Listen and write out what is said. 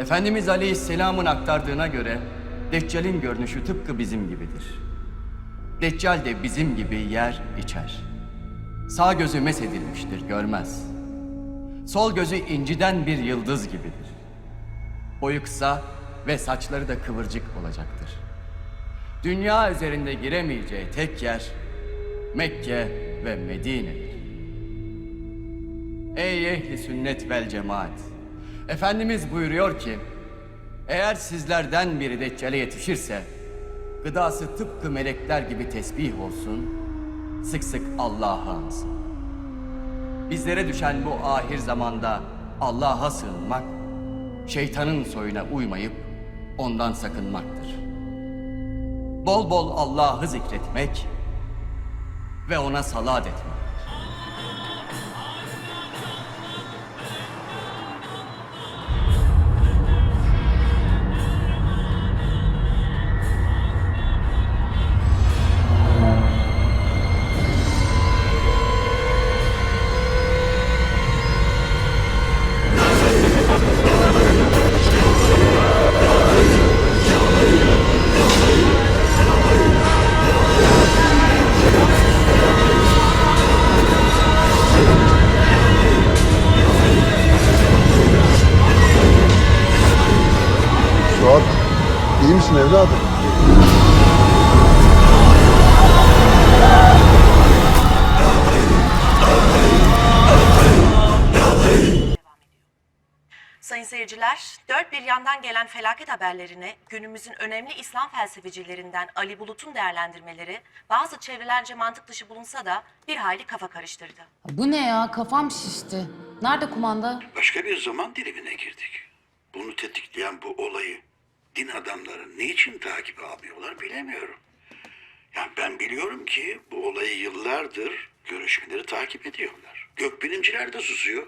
Efendimiz Aleyhisselam'ın aktardığına göre Deccal'in görünüşü tıpkı bizim gibidir. Deccal de bizim gibi yer içer. Sağ gözü mesedilmiştir, görmez. Sol gözü inciden bir yıldız gibidir. Boyu kısa ve saçları da kıvırcık olacaktır. Dünya üzerinde giremeyeceği tek yer Mekke ve Medine'dir. Ey ehli sünnet vel cemaat! Efendimiz buyuruyor ki, eğer sizlerden biri Deccal'e yetişirse, gıdası tıpkı melekler gibi tesbih olsun, sık sık Allah'a ansın. Bizlere düşen bu ahir zamanda Allah'a sığınmak, şeytanın soyuna uymayıp ondan sakınmaktır. Bol bol Allah'ı zikretmek ve ona salat etmek. Misin evladım? Sayın seyirciler, dört bir yandan gelen felaket haberlerine günümüzün önemli İslam felsefecilerinden Ali Bulut'un değerlendirmeleri bazı çevrelerince mantık dışı bulunsa da bir hayli kafa karıştırdı. Bu ne ya? Kafam şişti. Nerede kumanda? Başka bir zaman dilimine girdik. Bunu tetikleyen bu olayı din adamları niçin takip almıyorlar bilemiyorum. Yani ben biliyorum ki bu olayı yıllardır görüşmeleri takip ediyorlar. Gökbilimciler de susuyor.